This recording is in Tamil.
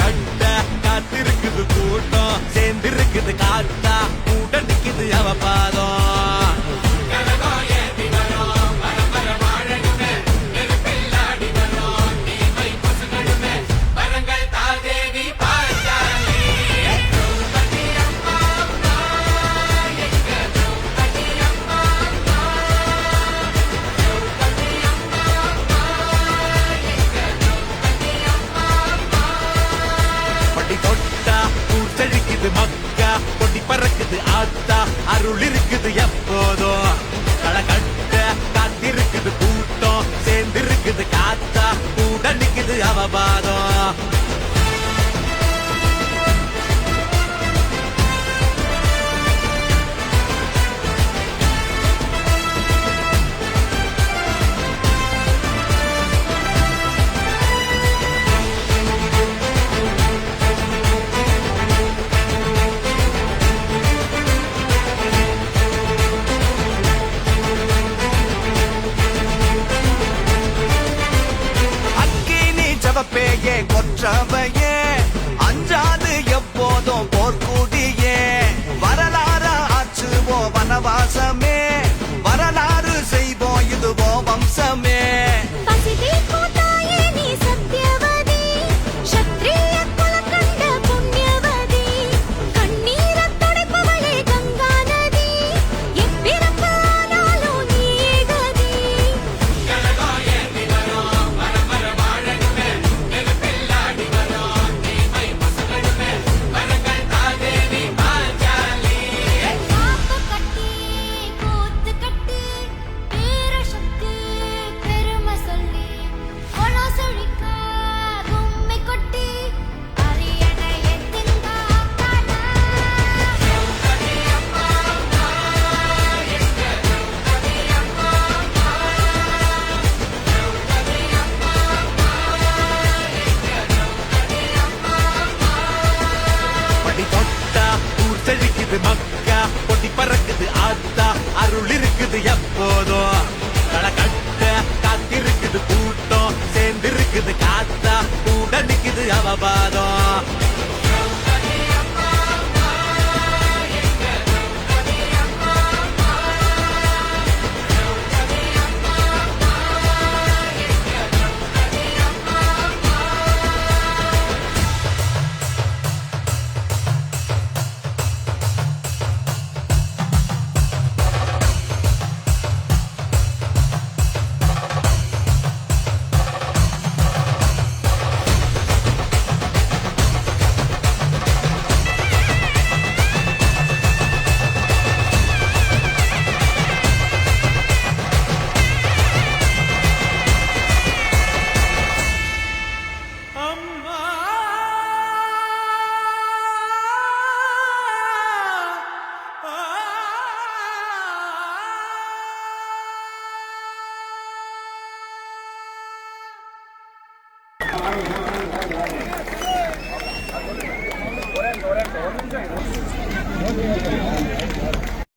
கட்ட காத்திருக்குது கூட்டம் சேர்ந்திருக்குது காத்தா கூட நிக்குது அவ பாதம். travel. அடிக்குது மக்கா பொட்டி பறக்குது ஆத்தா அருள் இருக்குது எப்போதும். கட்ட காத்திருக்குது கூட்டம் சேர்ந்து இருக்குது காத்தா கூட நிக்குது அவபாதம்.